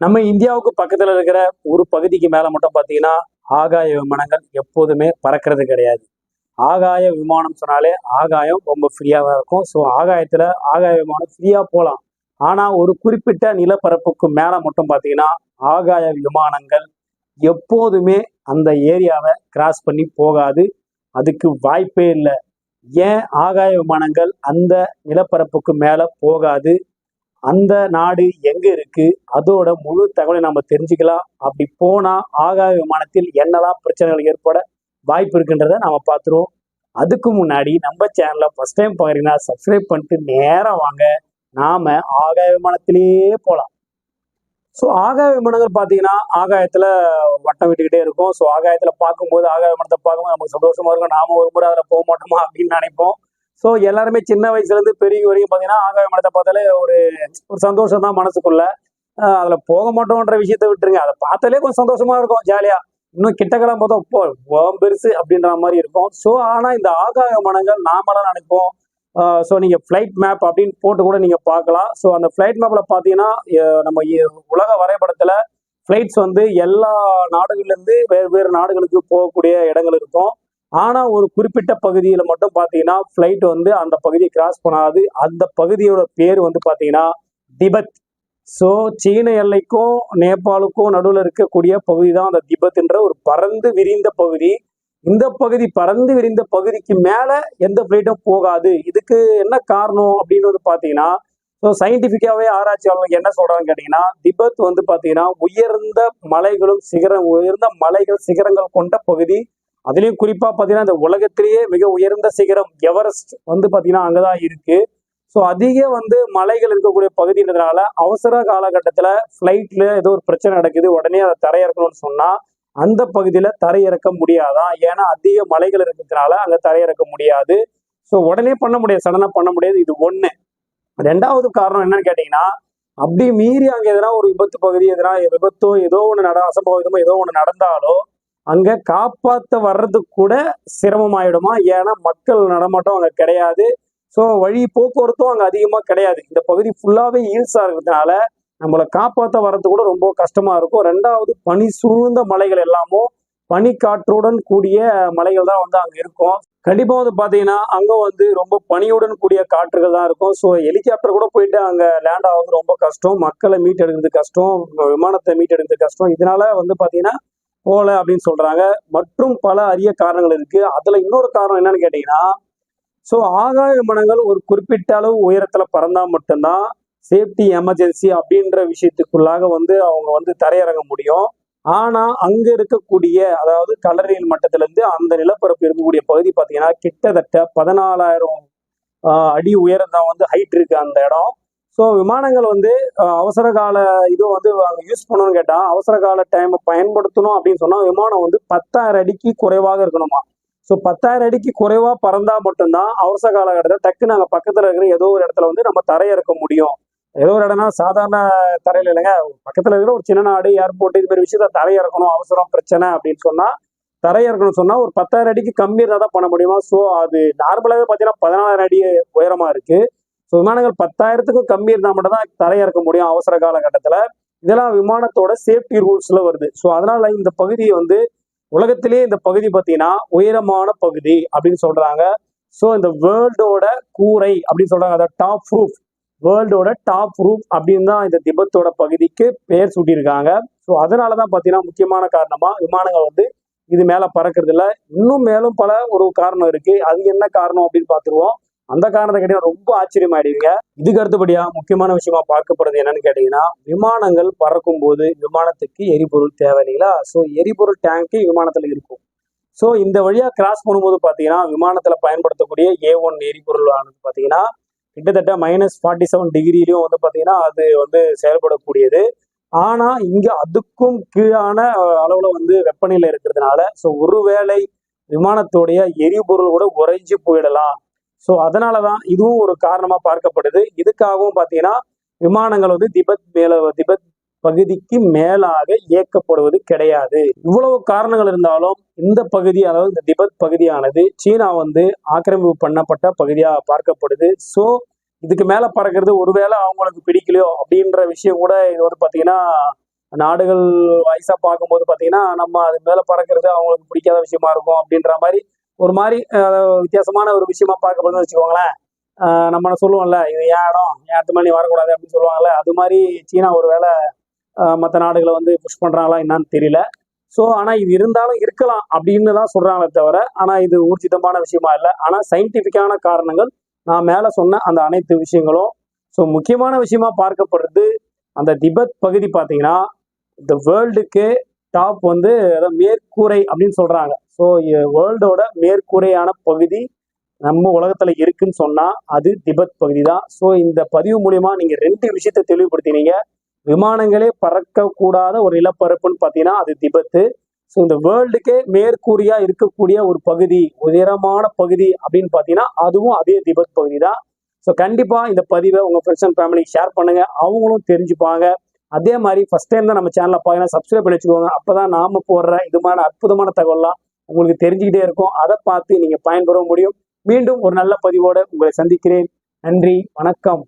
நம்ம இந்தியாவுக்கு பக்கத்துல இருக்கிற ஒரு பகுதிக்கு மேல மட்டும் பாத்தீங்கன்னா ஆகாய விமானங்கள் எப்போதுமே பறக்கிறது கிடையாது. ஆகாய விமானம் சொன்னாலே ஆகாயம் ரொம்ப ஃப்ரீயாக இருக்கும். ஸோ ஆகாயத்துல ஆகாய விமானம் ஃப்ரீயா போகலாம் ஆனா ஒரு குறிப்பிட்ட நிலப்பரப்புக்கு மேல மட்டும் பாத்தீங்கன்னா ஆகாய விமானங்கள் எப்போதுமே அந்த ஏரியாவை கிராஸ் பண்ணி போகாது. அதுக்கு வாய்ப்பே இல்லை. ஏன் ஆகாய விமானங்கள் அந்த நிலப்பரப்புக்கு மேல போகாது? அந்த நாடு எங்க இருக்கு? அதோட முழு தகவலை நம்ம தெரிஞ்சுக்கலாம். அப்படி போனா ஆகாய விமானத்தில் என்னெல்லாம் பிரச்சனைகள் ஏற்பட வாய்ப்பு இருக்குன்றத நம்ம பார்த்துருவோம். அதுக்கு முன்னாடி நம்ம சேனலை ஃபர்ஸ்ட் டைம் பாக்குறீங்கன்னா சப்ஸ்கிரைப் பண்ணிட்டு நேரம் வாங்க. நாம ஆகாய விமானத்திலேயே போகலாம் ஸோ ஆகாய விமானங்கள் பார்த்தீங்கன்னா ஆகாயத்தில் வட்டம் விட்டுக்கிட்டே இருக்கும். ஸோ ஆகாயத்தில் பார்க்கும்போது ஆகாய விமானத்தை பார்க்கும்போது நமக்கு சந்தோஷமா இருக்கும். நாம ஒரு முறை அதில் போக மாட்டோமா அப்படின்னு நினைப்போம். ஸோ எல்லாருமே சின்ன வயசுலேருந்து பெரிய வரைக்கும் பார்த்தீங்கன்னா ஆகாய மனத்தை பார்த்தாலே ஒரு ஒரு சந்தோஷம் தான் மனசுக்குள்ள அதில் போக மாட்டோம்ன்ற விஷயத்த விட்டுருங்க. அதை பார்த்தாலே கொஞ்சம் சந்தோஷமாக இருக்கும் ஜாலியாக இன்னும் கிட்டக்கெல்லாம் பார்த்தா போ ஓம் பெருசு அப்படின்ற மாதிரி இருக்கும். ஸோ ஆனால் இந்த ஆகாய மனங்கள் நாமெல்லாம் நினைப்போம். ஸோ நீங்கள் ஃப்ளைட் மேப் அப்படின்னு போட்டு கூட நீங்கள் பார்க்கலாம். ஸோ அந்த ஃப்ளைட் மேப்பில் பார்த்தீங்கன்னா நம்ம உலக வரைபடத்தில் ஃப்ளைட்ஸ் வந்து எல்லா நாடுகள்லேருந்து வேறு வேறு நாடுகளுக்கு போகக்கூடிய இடங்கள் இருக்கும். ஆனால் ஒரு குறிப்பிட்ட பகுதியில் மட்டும் பார்த்தீங்கன்னா ஃப்ளைட் வந்து அந்த பகுதியை கிராஸ் பண்ணாது. அந்த பகுதியோட பேர் வந்து பார்த்தீங்கன்னா திபெத். ஸோ சீன எல்லைக்கும் நேபாளுக்கும் நடுவில் இருக்கக்கூடிய பகுதி தான் அந்த திபத்துன்ற ஒரு பறந்து விரிந்த பகுதி. இந்த பகுதி பறந்து விரிந்த பகுதிக்கு மேலே எந்த ஃப்ளைட்டும் போகாது. இதுக்கு என்ன காரணம் அப்படின்னு வந்து பார்த்தீங்கன்னா ஸோ சயின்டிஃபிக்காகவே ஆராய்ச்சியாளர்கள் என்ன சொல்கிறாங்கன்னு கேட்டிங்கன்னா திபத் வந்து பார்த்தீங்கன்னா உயர்ந்த மலைகளும் சிகரம் உயர்ந்த மலைகள் சிகரங்கள் கொண்ட பகுதி. அதுலயும் குறிப்பா பாத்தீங்கன்னா இந்த உலகத்திலேயே மிக உயர்ந்த சிகரம் எவரெஸ்ட் வந்து பாத்தீங்கன்னா அங்கதான் இருக்கு. ஸோ அதிக வந்து மலைகள் இருக்கக்கூடிய பகுதின்றதுனால அவசர காலகட்டத்தில் ஃப்ளைட்ல ஏதோ ஒரு பிரச்சனை நடக்குது உடனே அதை தரையிறக்கணும்னு சொன்னா அந்த பகுதியில தரையிறக்க முடியாதான் ஏன்னா அதிக மலைகள் இருக்கிறதுனால அங்க தரையிறக்க முடியாது. ஸோ உடனே பண்ண முடியாது சடனாக பண்ண முடியாது இது ஒண்ணு. ரெண்டாவது காரணம் என்னன்னு கேட்டீங்கன்னா அப்படி மீறி அங்கே எதனா ஒரு விபத்து பகுதி எதனா விபத்தோ ஏதோ ஒன்று நட அசம்பவிதமோ ஏதோ ஒன்று நடந்தாலோ அங்க காப்பாத்த வர்றதுக்கு கூட சிரமமாயிடுமா? ஏன்னா மக்கள் நடமாட்டம் அங்க கிடையாது. ஸோ வழி போக்குவரத்தும் அங்கே அதிகமாக கிடையாது. இந்த பகுதி ஃபுல்லாகவே ஹீல்ஸாக இருக்கிறதுனால நம்மளை காப்பாற்ற வர்றது கூட ரொம்ப கஷ்டமா இருக்கும். ரெண்டாவது பனி சூழ்ந்த மலைகள் எல்லாமும் பனிக்காற்றுடன் கூடிய மலைகள் தான் வந்து அங்கே இருக்கும். கண்டிப்பாக வந்து பார்த்தீங்கன்னா அங்கே வந்து ரொம்ப பனியுடன் கூடிய காற்றுகள் தான் இருக்கும். ஸோ ஹெலிகாப்டர் கூட போயிட்டு அங்கே லேண்ட் ஆகுறது ரொம்ப கஷ்டம். மக்களை மீட் எடுக்கிறது கஷ்டம். விமானத்தை மீட் எடுக்கிறது கஷ்டம். இதனால வந்து பார்த்தீங்கன்னா போகல அப்படின்னு சொல்றாங்க. மற்றும் பல அரிய காரணங்கள் இருக்கு. அதுல இன்னொரு காரணம் என்னன்னு கேட்டீங்கன்னா ஸோ ஆகாய மனங்கள் ஒரு குறிப்பிட்ட அளவு உயரத்துல பறந்தா மட்டும்தான் சேஃப்டி எமர்ஜென்சி அப்படின்ற விஷயத்துக்குள்ளாக வந்து அவங்க வந்து தரையிறங்க முடியும். ஆனா அங்க இருக்கக்கூடிய அதாவது கலரியல் மட்டத்துல இருந்து அந்த நிலப்பரப்பு இருக்கக்கூடிய பகுதி பாத்தீங்கன்னா கிட்டத்தட்ட பதினாலாயிரம் அடி உயரம் தான் வந்து ஹைட் இருக்கு அந்த இடம். ஸோ விமானங்கள் வந்து அவசர கால இது வந்து அங்கே யூஸ் பண்ணணும்னு கேட்டால் அவசர கால டைம் பயன்படுத்தணும் அப்படின்னு சொன்னால் விமானம் வந்து பத்தாயிரம் அடிக்கு குறைவாக இருக்கணுமா? ஸோ பத்தாயிரம் அடிக்கு குறைவாக பறந்தால் மட்டும்தான் அவசர காலகட்டத்தில் டக்குன்னு நாங்கள் பக்கத்தில் இருக்கிற ஏதோ ஒரு இடத்துல வந்து நம்ம தரையிறக்க முடியும். ஏதோ ஒரு இடம்னா சாதாரண தரையில் இல்லைங்க. பக்கத்தில் இருக்கிற ஒரு சின்ன நாடு ஏர்போர்ட் இது மாதிரி விஷயத்த தரையிறக்கணும் அவசரம் பிரச்சனை அப்படின்னு சொன்னால் தரையிறக்கணும்னு சொன்னால் ஒரு பத்தாயிரம் அடிக்கு கம்மி இருந்தால் தான் பண்ண முடியுமா? ஸோ அது நார்மலாகவே பார்த்தீங்கன்னா பதினாலாயிரம் அடி உயரமாக இருக்குது ஸோ விமானங்கள் பத்தாயிரத்துக்கும் கம்மி இருந்தால் மட்டும் தான் தரையிறக்க முடியும் அவசர காலகட்டத்தில். இதெல்லாம் விமானத்தோட சேஃப்டி ரூல்ஸ்ல வருது. ஸோ அதனால இந்த பகுதியை வந்து உலகத்திலேயே இந்த பகுதி பார்த்தீங்கன்னா உயரமான பகுதி அப்படின்னு சொல்றாங்க. ஸோ இந்த வேர்ல்டோட கூரை அப்படின்னு சொல்றாங்க. அதை டாப் ரூஃப் வேர்ல்டோட டாப் ரூஃப் அப்படின்னு தான் இந்த திபத்தோட பகுதிக்கு பெயர் சூட்டியிருக்காங்க. ஸோ அதனால தான் பார்த்தீங்கன்னா முக்கியமான காரணமா விமானங்கள் வந்து இது மேலே பறக்கிறது இல்லை இன்னும் மேலும் பல ஒரு காரணம் இருக்கு. அது என்ன காரணம் அப்படின்னு பார்த்துருவோம். அந்த காரணத்தை கேட்டீங்கன்னா ரொம்ப ஆச்சரியமாயிடுவீங்க. இதுக்கு அடுத்தபடியா முக்கியமான விஷயமா பார்க்கப்படுறது என்னன்னு கேட்டீங்கன்னா விமானங்கள் பறக்கும் போது விமானத்துக்கு எரிபொருள் தேவை இல்லைங்களா? ஸோ எரிபொருள் டேங்க்கு விமானத்துல இருக்கும். ஸோ இந்த வழியா கிராஸ் பண்ணும்போது பார்த்தீங்கன்னா விமானத்துல பயன்படுத்தக்கூடிய ஏ ஒன் எரிபொருள் ஆனது பார்த்தீங்கன்னா கிட்டத்தட்ட மைனஸ் ஃபார்ட்டி செவன் டிகிரிலையும் வந்து பார்த்தீங்கன்னா அது வந்து செயல்படக்கூடியது. ஆனா இங்க அதுக்கும் கீழான அளவுல வந்து வெப்பநிலை இருக்கிறதுனால ஸோ ஒருவேளை விமானத்தோடைய எரிபொருள் கூட உறைஞ்சு போயிடலாம். ஸோ அதனாலதான் இதுவும் ஒரு காரணமாக பார்க்கப்படுது. இதுக்காகவும் பார்த்தீங்கன்னா விமானங்கள் வந்து திபெத் மேல திபெத் பகுதிக்கு மேலாக இயக்கப்படுவது கிடையாது. இவ்வளவு காரணங்கள் இருந்தாலும் இந்த பகுதி அதாவது இந்த திபெத் பகுதியானது சீனா வந்து ஆக்கிரமிப்பு பண்ணப்பட்ட பகுதியாக பார்க்கப்படுது. ஸோ இதுக்கு மேலே பறக்கிறது ஒருவேளை அவங்களுக்கு பிடிக்கலையோ அப்படின்ற விஷயம் கூட இது வந்து பார்த்தீங்கன்னா நாடுகள் வயசாக பார்க்கும்போது பார்த்தீங்கன்னா நம்ம அது மேலே பறக்கிறது அவங்களுக்கு பிடிக்காத விஷயமா இருக்கும் அப்படின்ற மாதிரி ஒரு மாதிரி வித்தியாசமான ஒரு விஷயமா பார்க்கப்படுதுன்னு வச்சுக்கோங்களேன். நம்ம சொல்லுவோம்ல இது ஏன் இடம் ஏன் இடத்து மேலே நீ வரக்கூடாது அப்படின்னு சொல்லுவாங்கல்ல அது மாதிரி சீனா ஒரு வேலை மற்ற நாடுகளை வந்து புஷ் பண்ணுறாங்களா என்னன்னு தெரியல. ஸோ ஆனால் இது இருந்தாலும் இருக்கலாம் அப்படின்னு தான் சொல்கிறாங்களே தவிர ஆனால் இது ஊர்ஜிதமான விஷயமா இல்லை. ஆனால் சயின்டிஃபிக்கான காரணங்கள் நான் மேலே சொன்ன அந்த அனைத்து விஷயங்களும் ஸோ முக்கியமான விஷயமா பார்க்கப்படுறது அந்த திபெத் பகுதி பார்த்தீங்கன்னா இந்த வேர்ல்டுக்கு டாப் வந்து அதாவது மேற்கூரை அப்படின்னு சொல்றாங்க. ஸோ வேர்ல்டோட மேற்கூரையான பகுதி நம்ம உலகத்துல இருக்குன்னு சொன்னா அது திபெத் பகுதி தான் ஸோ இந்த பதிவு மூலியமா நீங்க ரெண்டு விஷயத்தை தெளிவுபடுத்தினீங்க. விமானங்களே பறக்கக்கூடாத ஒரு நிலப்பரப்புன்னு பார்த்தீங்கன்னா அது திபெத்து. ஸோ இந்த வேர்ல்டுக்கே மேற்கூறியா இருக்கக்கூடிய ஒரு பகுதி உயரமான பகுதி அப்படின்னு பார்த்தீங்கன்னா அதுவும் அதே திபெத் பகுதி தான் ஸோ கண்டிப்பா இந்த பதிவை உங்க ஃப்ரெண்ட்ஸ் அண்ட் ஃபேமிலிக்கு ஷேர் பண்ணுங்க. அவங்களும் தெரிஞ்சுப்பாங்க. அதே மாதிரி ஃபர்ஸ்ட் டைம் தான் நம்ம சேனலை பார்த்தீங்கன்னா சப்ஸ்கிரைப் பண்ணி வச்சுக்கோங்க. அப்பதான் நாம போடுற இது மாதிரி அற்புதமான தகவல்லாம் உங்களுக்கு தெரிஞ்சுக்கிட்டே இருக்கும். அதை பார்த்து நீங்க பயன்பெற முடியும். மீண்டும் ஒரு நல்ல பதிவோட உங்களை சந்திக்கிறேன். நன்றி. வணக்கம்.